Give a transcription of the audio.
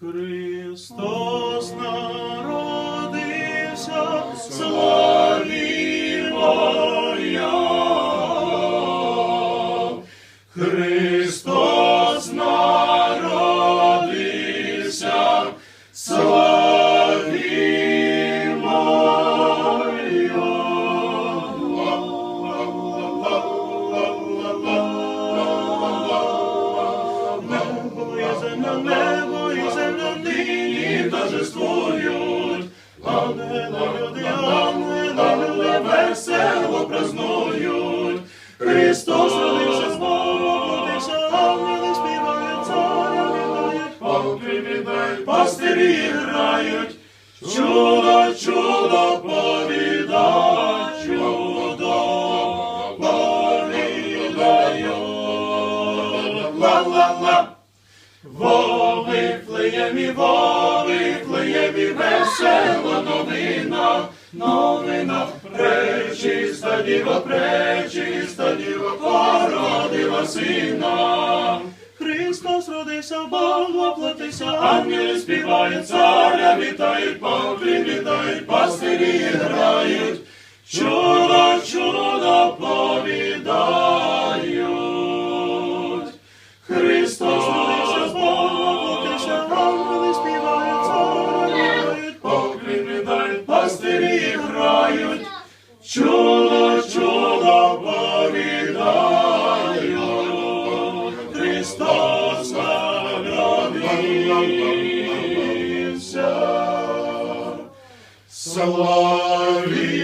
Христос торжествують. Ангели, весело празнують. Христос родився з родився, ангели співають, царя вітають, полки віддають, пастирі грають. Чудо, чудо повідають, чудо повідають. Ла-ла-ла. Во Вифлеємі, во пречиста діва, пречиста діва, породила сина. Христос родився, Бог воплотився, ангели співають, царя вітають, полки вітають, пастирі грають, чудо, чула повідаю, Христос народився. Славі